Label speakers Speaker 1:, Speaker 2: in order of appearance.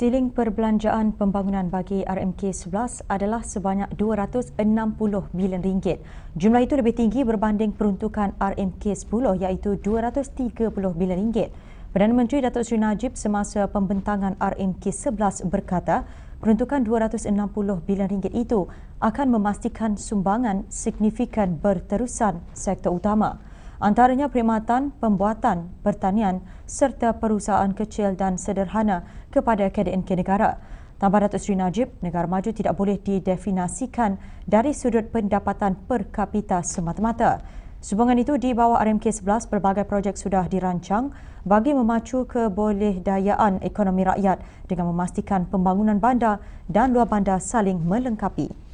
Speaker 1: Siling perbelanjaan pembangunan bagi RMK 11 adalah sebanyak 260 bilion ringgit. Jumlah itu lebih tinggi berbanding peruntukan RMK 10 iaitu 230 bilion ringgit. Perdana Menteri Datuk Seri Najib semasa pembentangan RMK 11 berkata, peruntukan 260 bilion ringgit itu akan memastikan sumbangan signifikan berterusan sektor utama antaranya perkhidmatan, pembuatan, pertanian serta perusahaan kecil dan sederhana kepada KDNK negara. Tambah Datuk Seri Najib, negara maju tidak boleh didefinasikan dari sudut pendapatan per kapita semata-mata. Sumbangan itu di bawah RMK 11, berbagai projek sudah dirancang bagi memacu kebolehdayaan ekonomi rakyat dengan memastikan pembangunan bandar dan luar bandar saling melengkapi.